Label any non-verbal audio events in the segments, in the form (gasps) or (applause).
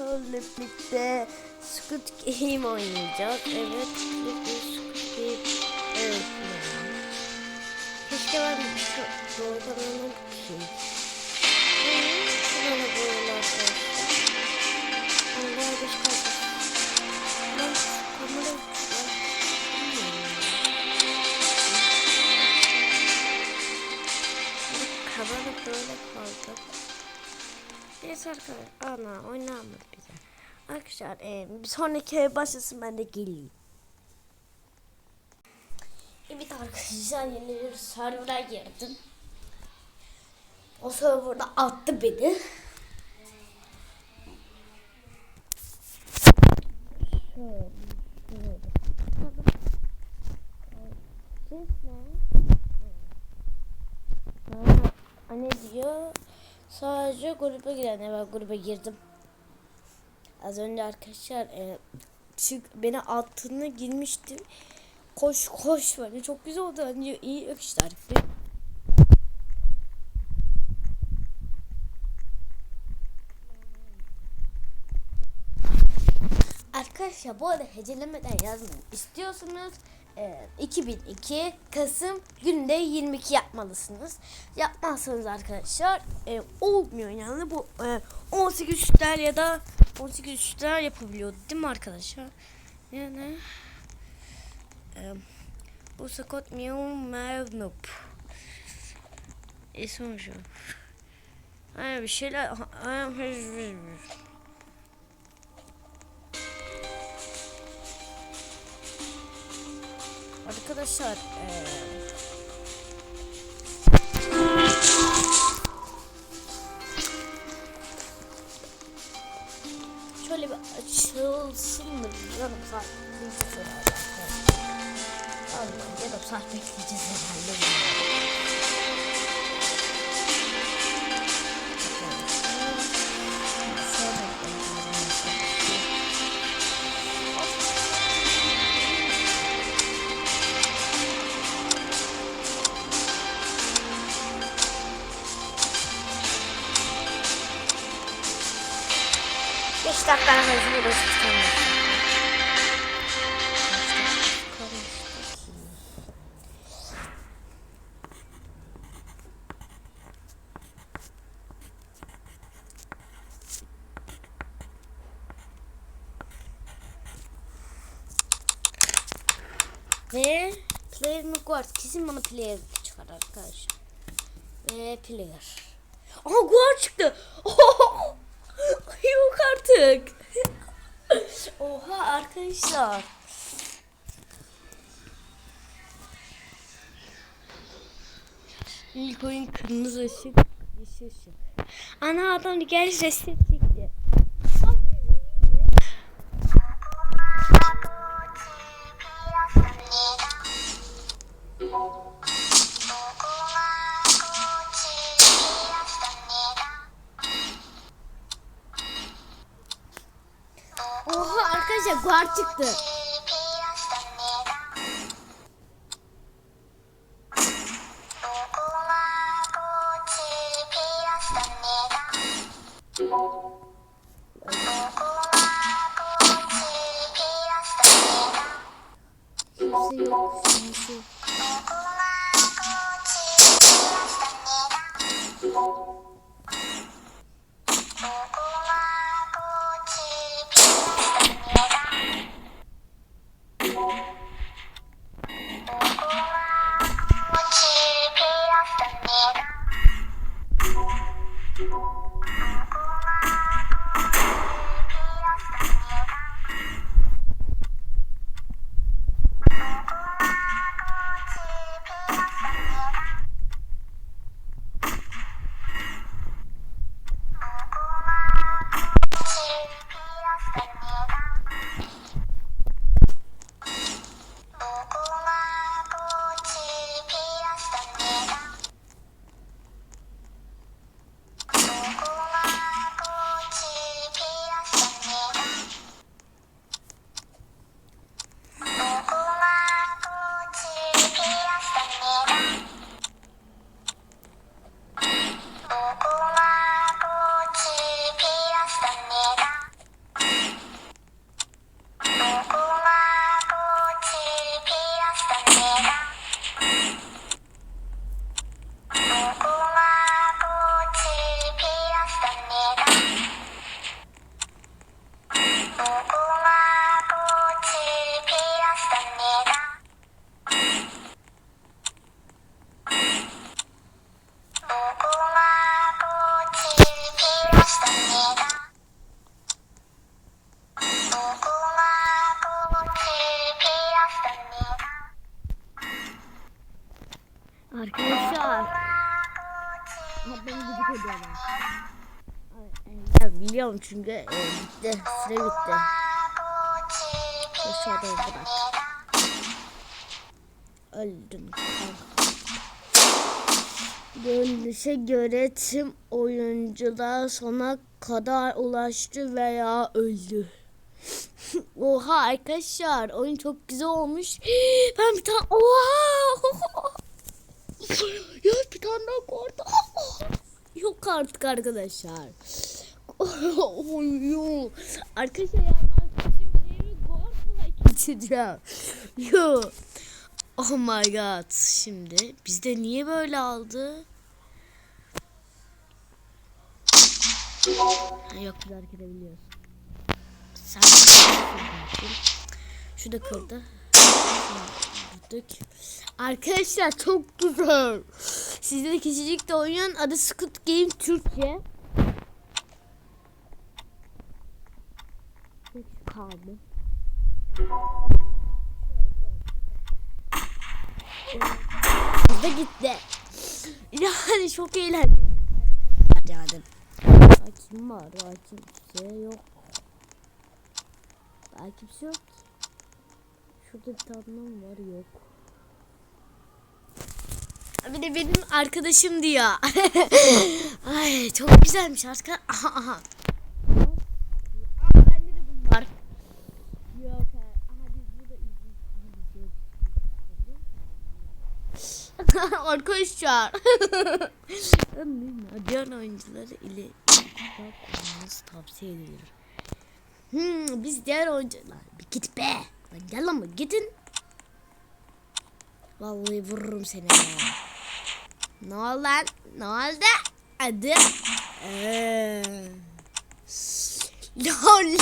arkadaşlarla birlikte Squid Game oynayacağız. Evet, birlikte Squid Game. Evet. Keşke ben şu doğru kanalına bakayım. Evet, Şurada böyle arkadaşlar. Allah geç kaldı. Lan kamera uçuyor. Bilmiyorum. Kamera böyle kaldı. Neyse arkadaşlar. Ana oynamadı bize. Arkadaşlar e, bir sonraki ev başlasın ben de geleyim. Evet arkadaşlar yeni bir server'a girdim. O serverda attı beni. Şöyle, şöyle. Ses ne? Ha, ne diyor? Sadece gruba giren. Ben gruba girdim. Az önce arkadaşlar e, çık beni altına girmişti. Koş koş böyle çok güzel oldu. Bence iyi artık. Arkadaşlar bu arada hecelemeden yazmayın. İstiyorsanız e, 2002 Kasım günde 22 yapmalısınız. Yapmazsanız arkadaşlar e, olmuyor yani bu e, 18 şutlar ya da 18 şutlar yapabiliyor değil mi arkadaşlar? Yani e, bu Mew Mevnup İsmi şu. Ay bir şeyler Arkadaşlar eee şöyle bir açılsın mı yarım saat bekleyeceğiz herhalde arkadaşlar. Allah yarım saat bekleyeceğiz. 5 dakikanın özünü basit. Ve player mi guard? Kesin bana player çıkar arkadaşlar. Ve player. Aha guard çıktı. (laughs) (laughs) Yok artık. (laughs) Oha arkadaşlar. İlk oyun kırmızı ışık, yeşil ışık. Ana adam gel reset guard çıktı. Çünkü e, bitti. Süre bitti. Aşağıda bırak. Kanka. Görünüşe göre tüm oyuncular sona kadar ulaştı veya öldü. (laughs) Oha arkadaşlar oyun çok güzel olmuş. (gasps) Ben bir tane oha. (laughs) ya bir tane daha korktu. (laughs) Yok artık arkadaşlar. (laughs) Oy, Arkadaşlar ya ben şimdi şeyimi korkmaya geçireceğim. (laughs) Yo. Oh my god. Şimdi bizde niye böyle aldı? Yok biz hareket edebiliyoruz. Sen şu da kırdı. Kırdık. Arkadaşlar çok güzel. Sizde de de oynayan adı Squid Game Türkçe. Hiç kaldı. Bizde gitti. Yani çok eğlenceli. Yani. Kim var? Daha kimse yok. Daha kimse yok. Şurada bir mı var? Yok. Bir de benim arkadaşım diyor. (laughs) Ay çok güzelmiş arka. Aha aha. Aa, bende de bunlar. Yok. Aha biz burada izliyoruz. (laughs) Arkadaşlar. Diğer oyuncuları ile yapmanız tavsiye edilir. Hmm, biz diğer oyuncular bir git be. Lan gel bu, gidin. Vallahi vururum seni. ya. Ne oldu lan? Ne oldu? Hadi. Ee. Lol.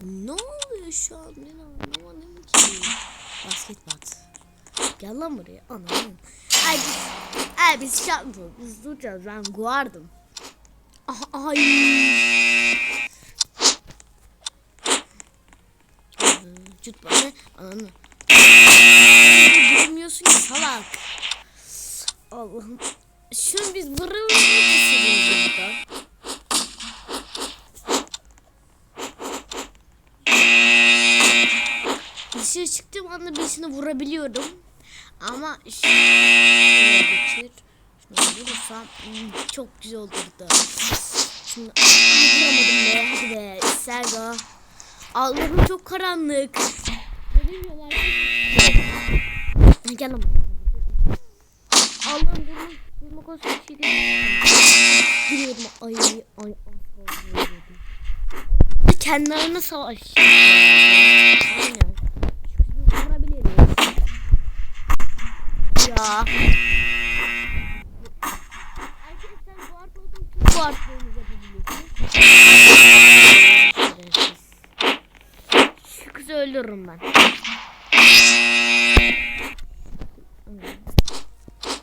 ne oluyor şu an? Ben anlamadım ki. Basket bat. Gel lan buraya. Anam. Ay biz, ay biz şampiyon. Biz duracağız. Ben guardım. Ah, Ay. Cut bana. Ananı. Bilmiyorsun ki salak. Allah'ım. Şunu biz vırır vırır anda birisini vurabiliyorum. Ama geçir. Şunu vurursam çok güzel olurdu. Şimdi vuramadım be. Hadi be. Serga. Allah'ım çok karanlık. Göremiyorlar. Gel. Allah'ım benim bulmak olsun bir şey ay ay ay. Kendilerine savaş. Aynen. Şunu vurabiliriz. Ya. Şerefsiz. Şu kızı öldürürüm ben.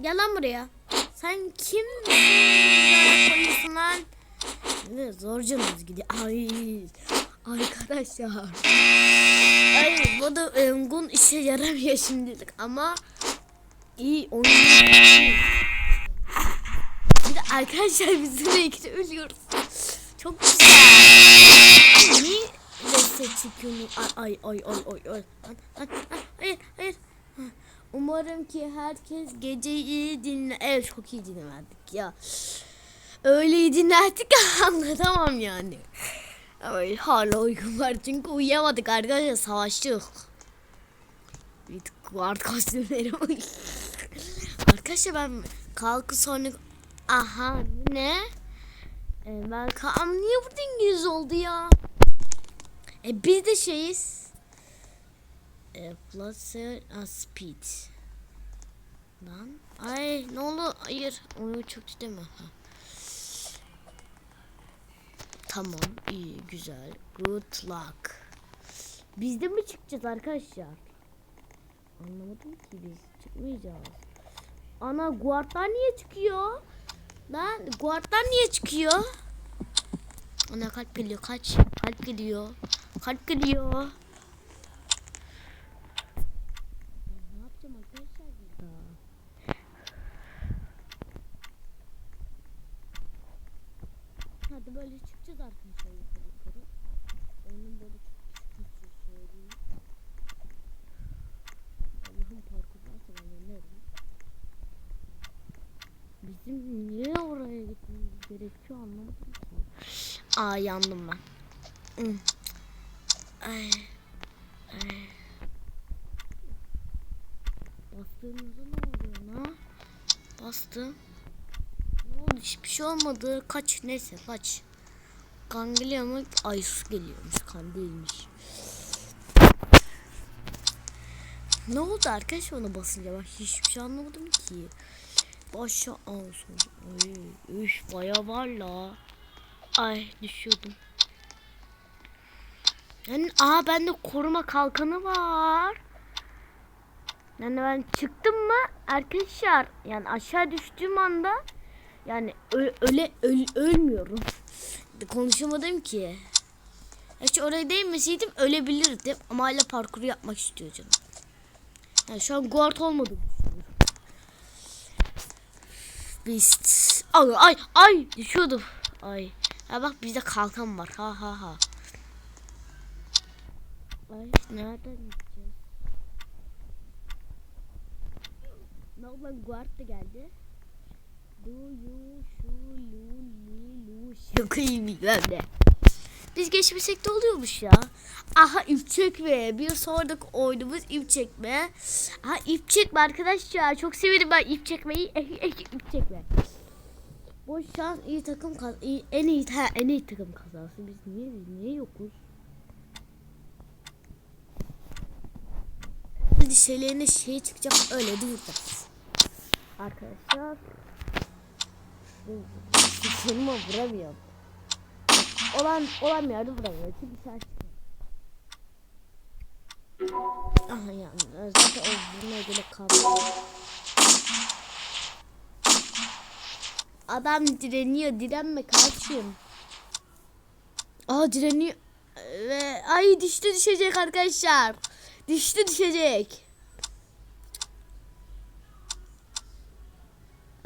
Gel lan buraya. Sen kim lan? Ne zorcunuz gidiyor. Ay arkadaşlar. Ay bu da Engun işe yaramıyor şimdilik ama iyi oynuyor. Bir de arkadaşlar (laughs) biz ikide ölüyoruz. Çok güzel. Niye reset çekiyorsun? Ay ay ay ay ay. Hayır hayır. Umarım ki herkes geceyi iyi dinle. Evet çok iyi dinlemedik ya. Öyle iyi dinlerdik (laughs) anlatamam yani. Ay hala uykum var çünkü uyuyamadık arkadaşlar savaştık. Bir guard kostümleri Arkadaşlar ben kalkı sonra aha ne? Ee, ben kam niye burada İngiliz oldu ya? E biz de şeyiz. E, plus a speed. Lan. Ay ne oldu? Hayır. Onu çok mi? Ha. Tamam. iyi Güzel. Good luck. Biz de mi çıkacağız arkadaşlar? Anlamadım ki biz çıkmayacağız. Ana guardlar niye çıkıyor? Lan guardlar niye çıkıyor? Ana kalp geliyor kaç. Kalp geliyor. Kalp geliyor. Hadi böyle çıkacağız arkadaşlar yukarı yukarı. Oyunun böyle çok pis kasıyor söyleyeyim. Allah'ım parkur varsa ben yenerim. Bizim niye oraya gitmemiz gerekiyor anlamadım. Aa yandım ben. Ay. Ay. Bastığımızda ne oluyor lan? Bastım. Ne oldu? Hiçbir şey olmadı. Kaç neyse kaç. Kan geliyor mu? Ay su geliyormuş. Kan değilmiş. Ne oldu arkadaş ona basınca ben hiçbir şey anlamadım ki. Başa olsun. Üf baya var la. Ay düşüyordum. Yani aa bende koruma kalkanı var. Yani ben çıktım mı arkadaşlar yani aşağı düştüğüm anda yani öyle öl- ölmüyorum. Konuşamadım ki. Hiç oraya değmeseydim ölebilirdim ama hala parkuru yapmak istiyor canım. Yani şu an guard olmadı. Beast. Ay ay ay düşüyordum. Ay. Ya bak bizde kalkan var. Ha ha ha. Ay nereden gideceğiz? Ne oldu lan guard da geldi. Du yu şu lu li lu şaka bilmem ne. Biz geçmesek de oluyormuş ya. Aha ip çekme. Bir sonraki oyunumuz ip çekme. Aha ip çekme arkadaşlar. Çok severim ben ip çekmeyi. ip çekme. Boş şans iyi takım kaz iyi, en iyi ha, en iyi takım kazansın. Biz niye biz niye yokuz? Dişelerine şey çıkacak öyle duracağız. Arkadaşlar. Dişlerime vuramıyorum. Olan olan bir yerde. Çünkü sen çıkıyor. Aha yani o vurmaya göre kaldı. Adam direniyor. Direnme kardeşim. Aa direniyor. Ve ay dişte düşecek arkadaşlar. Dişte düşecek.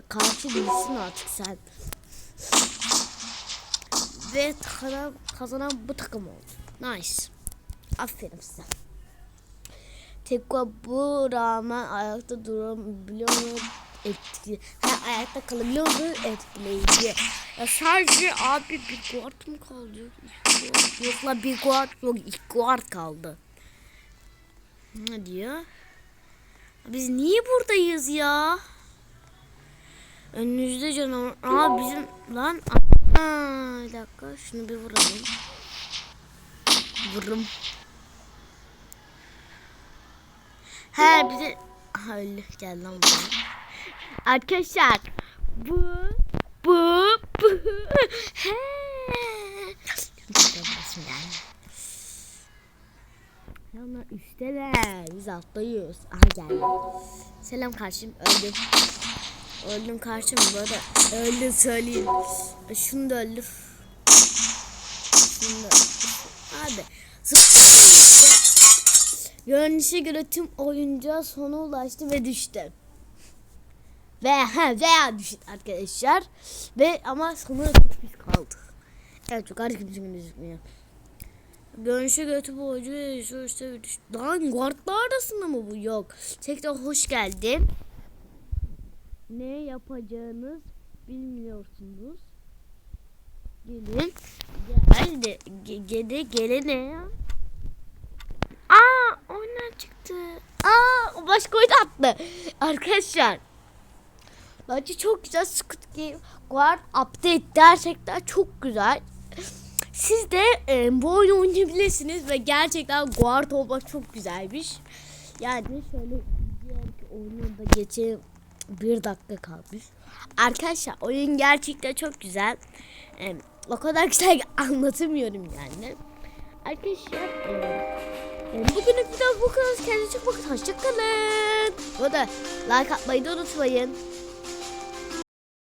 Karşı bilsin artık sen. Ve kazanan, kazanan bu takım oldu. Nice. Aferin size. Tekva bu rağmen ayakta durabiliyor mu? Etkili. Ha, ayakta kalabiliyor mu? Etkileyici. Ya sadece abi bir guard mı kaldı? Yok la bir guard yok iki guard kaldı. Ne diyor? Biz niye buradayız ya? Önünüzde canavar. Aa bizim lan. Bir dakika şunu bir vuralım. Vurum. He bize ha öyle gel lan buraya. Arkadaşlar bu bu bu he. Üstteler. Biz alttayız. Aha geldi. Selam karşım. Öldüm. Öldüm karşım. Böyle öldüm söyleyeyim. Şunu da öldür. Şunu da öldür. Zıplayın. Görünüşe göre tüm oyuncuya sona ulaştı ve düştü. Ve he veya düştü arkadaşlar. Ve ama sonu çok pis kaldı. Evet çok bir şey gözükmüyor. Görünüşe göre tüm oyuncu işte düştü. Lan guardlar arasında mı bu? Yok. Tekrar hoş geldin. Ne yapacağınız bilmiyorsunuz. Gelin. Geldi. Ge gede gelene ya. Aa oyundan çıktı. Aa o başka oyun attı. Arkadaşlar. Bence çok güzel Squid Game Guard update gerçekten çok güzel. Siz de e, bu oyunu oynayabilirsiniz ve gerçekten guard olmak çok güzelmiş. Yani şöyle diğer oyunu da geçelim. Bir dakika kalmış. Arkadaşlar oyun gerçekten çok güzel. E, o kadar güzel (laughs) anlatamıyorum yani. Arkadaşlar e, e, bugünlük bu kadar. Kendinize çok bakın. Hoşçakalın. Bu da like atmayı da unutmayın.